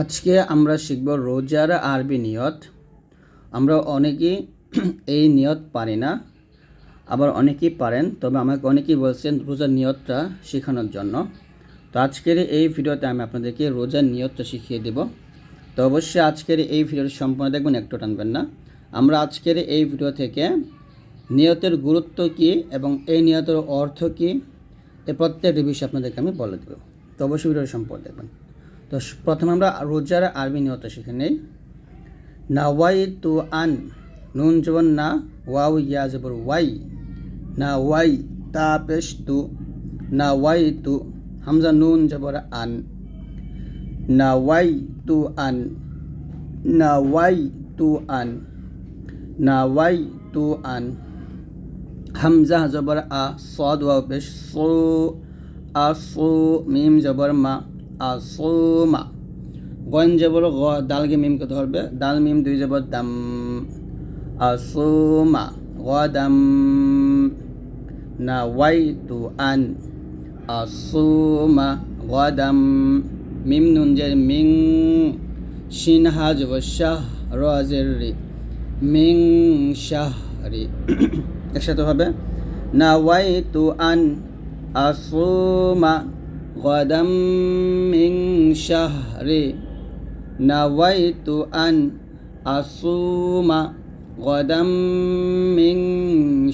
আজকে আমরা শিখব রোজার আরবি নিয়ত। আমরা অনেকেই এই নিয়ত পারি না, আবার অনেকেই পারেন, তবে আমাকে অনেকেই বলছেন রোজার নিয়তটা শেখানোর জন্য। তো আজকের এই ভিডিওতে আমি আপনাদেরকে রোজার নিয়তটা শিখিয়ে দেব। তো অবশ্যই আজকের এই ভিডিওটি সম্পূর্ণ দেখবেন, একটু টানবেন না। আমরা আজকের এই ভিডিও থেকে নিয়তের গুরুত্ব কী এবং এই নিয়তের অর্থ কী, এ প্রত্যেকটি বিষয় আপনাদেরকে আমি বলে দেবো। তো অবশ্যই ভিডিওটি সম্পূর্ণ দেখবেন। তো প্রথমে আমরা রোজার আরবি নিয়ত শিখে নেই। না ওয়াই তু আন, নুন জবর না, ওয়াও ইয়া জবর ওয়াই না ওয়াই তা পেশ তু না ওয়াই তু হামজা নুন জবর আন না ওয়াই তু আন না ওয়াই তু আন না ওয়াই তু আন, হামজা জবর আ, সদ ওয়াও পেশ সো, আ সো, মিম জবর মা আ সো মা গন জবর গ দালকে মিমকে ধরবে। দাল, মিম, দুই জবর দাম। আ সো মা গ, দাম। না, ওয়াই, তু, আন। আ সো গ, দাম। মিম, নুন, জের, মিং। শিন, হা জবর শাহ র, জের, রে। মিং শাহরি একসাথে হবে। না, ওয়াই, তু, আন। আসুমা শাহরি না ওয়াই তু আন আসুমা গদাম মিং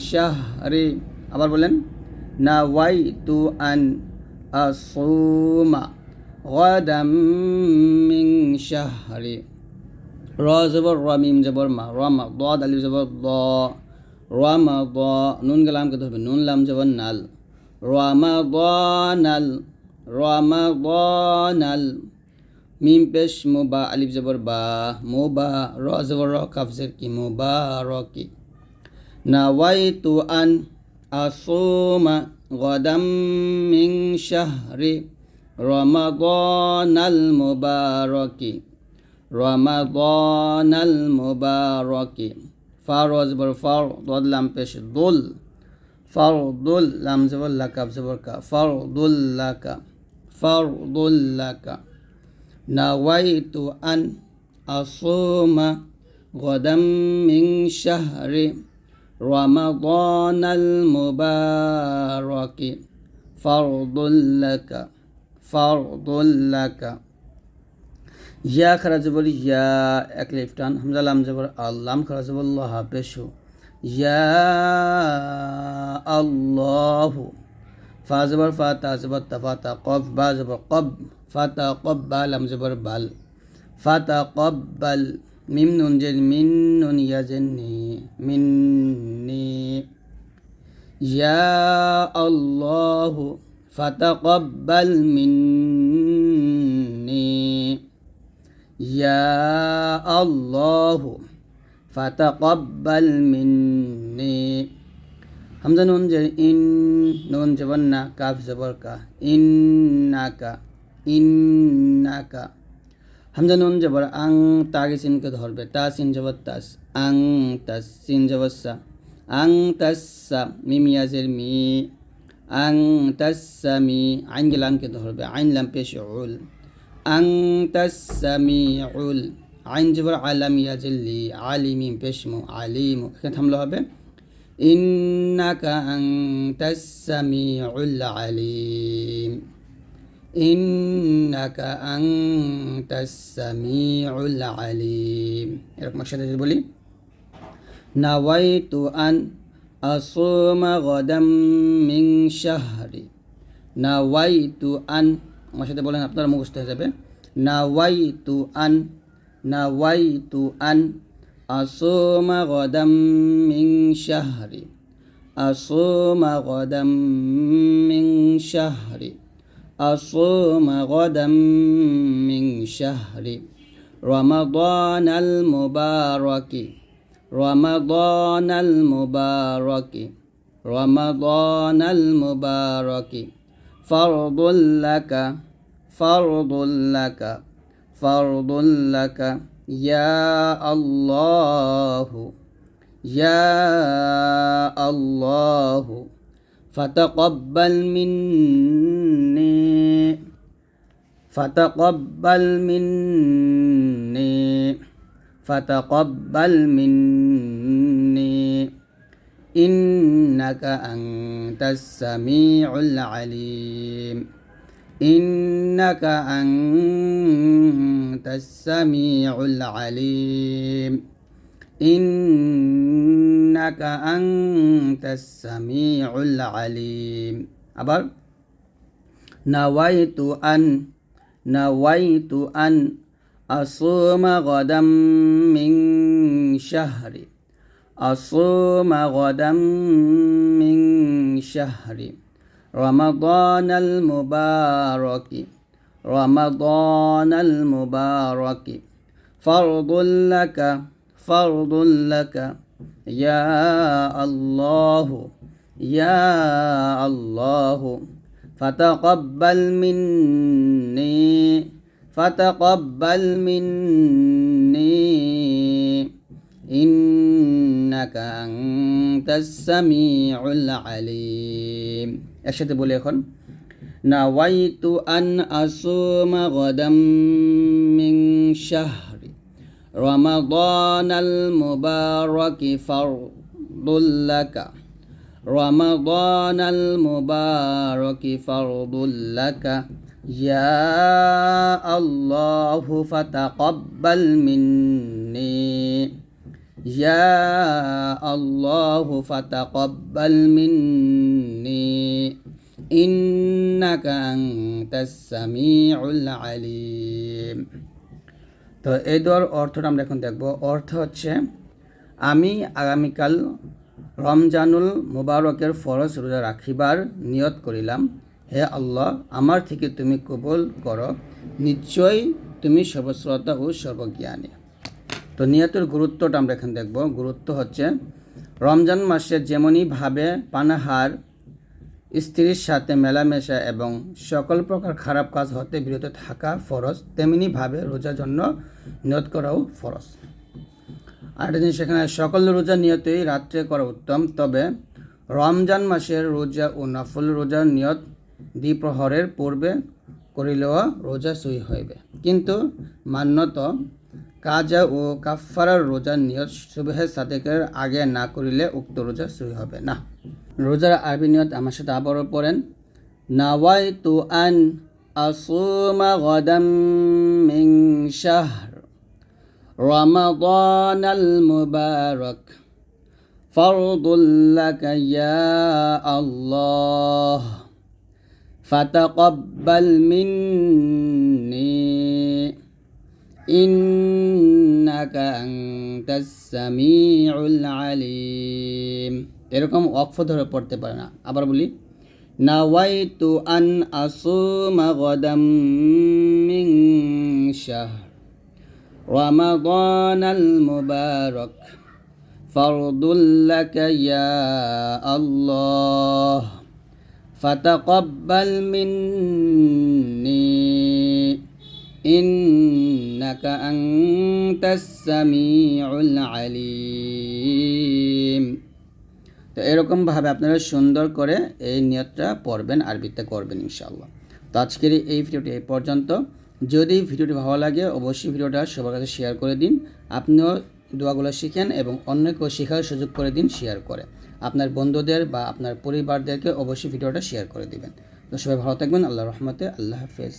শাহরি আবার বলেন তু আন আসুমা গদাম মিং শাহরি র জবর র মিম জবর মা র মা জবর দ র দ নুন গেলাম কে ধরবে নুন লাম জবর নাল র দ নাল র মা দ নাল মিম পেশ মো বা আলিফ জবর বা মো বা র জবর র কাফ জের কি মো বা র কি নাওয়াইতু আন আসুমা গদাম মিং শাহরি রমাদানাল মুবারকি রমাদানাল মুবারকি ফারজ বর ফার দদ লাম পেশ দুল ফারদুল লাম জবর লাকা জবর কা ফারদুল লাকা ফারদুল লাকা নাওয়াইতু আন আসুমা গদাম মিং শাহরি রমাদানাল মুবারকি ফারদুল লাকা ফারদুল লাকা ইয়া খারা জবর ইয়া এক লিফটান হামজা লাম জবর আল্লাম খারা জবর আল্লাহ পেশু ইয়া আল্লাহু ফা জবর ফা তা জবর তা ফা তা কব বা জবর কব ফা তা কব বা লাম জবর বাল ফা তা কব বাল মিম নুন জের মিন নুন ইয়া জেন নি মিন্নি ইয়া আল্লাহু ফাতাকাব্বাল মিন্নি ইয়া আল্লাহু ফাতাকাব্বাল মিন্নি হামজা নুন জের ইন নুন জবর না কাফ জবর কা, ইন্নাকা ইন্নাকা। হামজা নুন জবর আং তাগে সিনকে ধরবে তা সিন জবর তাস, আং তাস সিন জবর সা, আং তাসা মিম ইয়াজের মি, আং তাসা মি, আইন গেলামকে ধরবে, আইন লাম পেশ উল আং তাসা মি উল, আইন জবর আলাম ইয়াজের লি পেশমু, আলিম, এখানে থামলে হবে। আং তাসামি উল আলিম ইন্নাকা আনতাস সামিউল আলিম এরকম একসাথে যদি বলি নাওয়াইতু আন আসুমা গদাম মিং শাহরি নাওয়াইতু আন আমার সাথে বলেন আপনারা মুখস্থ হয়ে যাবে। নাওয়াইতু আন নাওয়াইতু আন أصوم غدا من شهر. أصوم غدا من شهر. أصوم غدا من شهر. رمضان المبارك. رمضان المبارك. رمضان المبارك. فرض لك. فرض لك. فرض لك, فرض لك يا الله يا الله فتقبل مني فتقبل مني فتقبل مني. إنك أنت السميع العليم. إنك أنت السميع العليم إنك أنت السميع العليم আবার نويت أن نويت أن أصوم غدا من شهر أصوم غدا من شهر رمضان المبارك رمضان المبارك. فرض لك فرض لك. يا الله يا الله. فتقبل مني فتقبل مني. إنك أنت السميع العليم. একসাথে বলি এখন নাওয়াইতু আন আসুমা গদাম মিন শাহরি رمضان المبارك فرض لك رمضان المبارك فرض لك يا الله فتقبل مني يا الله فتقبل مني إنك أنت السميع العليم তো এই দোয়ার অর্থটা আমরা এখন দেখব অর্থ হচ্ছে আমি আগামীকাল রমজানুল মুবারকের ফরজ রোজা রাখিবার নিয়ত করিলাম হে আল্লাহ আমার থেকে তুমি কবুল করো নিশ্চয়ই তুমি সর্বশ্রোতা ও সর্বজ্ঞানী তো নিয়তের গুরুত্বটা আমরা এখানে দেখব। গুরুত্ব হচ্ছে, রমজান মাসে যেমনইভাবে পানাহার, স্ত্রীর সাথে মেলামেশা এবং সকল প্রকার খারাপ কাজ হতে বিরত থাকা ফরজ তেমনিভাবে রোজার জন্য নিয়ত করাও ফরজ। আরেকটা জিনিস এখানে, সকল রোজা নিয়তেই রাত্রে করা উত্তম, তবে রমজান মাসের রোজা ও নফল রোজার নিয়ত দ্বিপ্রহরের পূর্বে করিলেও রোজা সই হইবে। কিন্তু মান্যত কাজা ও কাফারার রোজার নিয়ত সুবেহে সাদেকের আগে না করিলে উক্ত রোজা সই হবে না রোজার আরবি নিয়ত আমার সাথে আবারও পড়েন নাওয়াই তু আন আসুমা গদাম মিং শাহর رمضان المبارك فرض لك يا الله فتقبل مني إنك أنت السميع العليم এরকম অক্ষ ধরে পড়তে পারে না আবার বলি নাওয়াইতু আন আসুমা গদাম মিন শাহর رمضان المبارك فرض لك يا الله فتقبل مني إنك أنت السميع العليم তো এরকমভাবে আপনারা সুন্দর করে এই নিয়তটা পড়বেন আরবিতে করবেন ইনশাআল্লাহ তো আজকের এই ভিডিওটি এই পর্যন্ত যদি ভিডিওটি ভালো লাগে অবশ্যই ভিডিওটা সবার কাছে শেয়ার করে দিন আপনিও দোয়াগুলো শিখেন এবং অন্যকেও শেখার সুযোগ করে দিন শেয়ার করে আপনার বন্ধুদের বা আপনার পরিবারদেরকে অবশ্যই ভিডিওটা শেয়ার করে দিবেন তো সবাই ভালো থাকবেন আল্লাহ রহমতে আল্লাহ হাফেজ